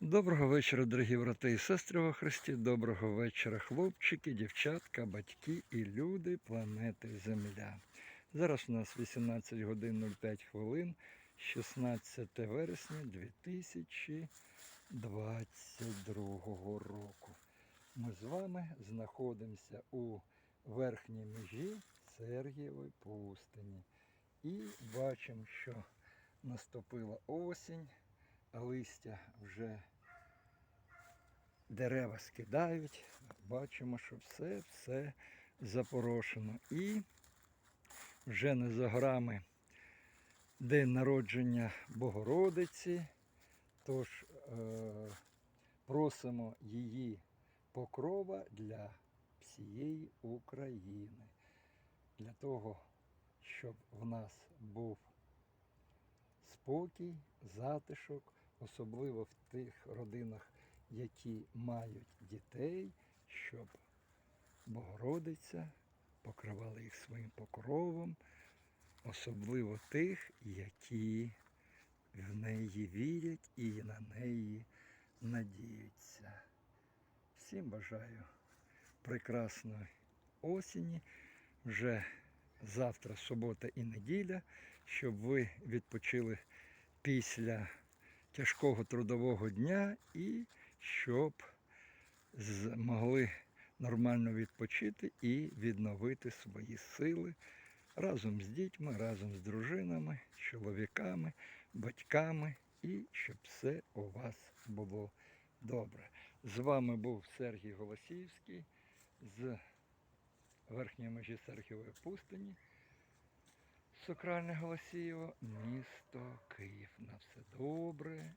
Доброго вечора, дорогі брати і сестри во Христі. Доброго вечора, хлопчики, дівчатка, батьки і люди планети Земля. Зараз у нас 18 годин 05 хвилин, 16 вересня 2022 року. Ми з вами знаходимося у верхній межі Сергієвої пустині. І бачимо, що наступила осінь листя вже дерева скидають. Бачимо, що все все запорошено. І вже не за горами день народження Богородиці. Тож е, просимо її покрова для всієї України. Для того, щоб в нас був спокій, затишок, особливо в тих родинах, які мають дітей, щоб Богородиця покривала їх своїм покровом, особливо тих, які в неї вірять і на неї надіються. Всім бажаю прекрасної осені. Вже завтра субота і неділя, щоб ви відпочили після тяжкого трудового дня і щоб змогли нормально відпочити і відновити свої сили разом з дітьми, разом з дружинами, чоловіками, батьками і щоб все у вас було добре. З вами був Сергій Голосіївський з верхньої межі Сергієвої пустині. Сокральне голосіво місто Київ. На все добре,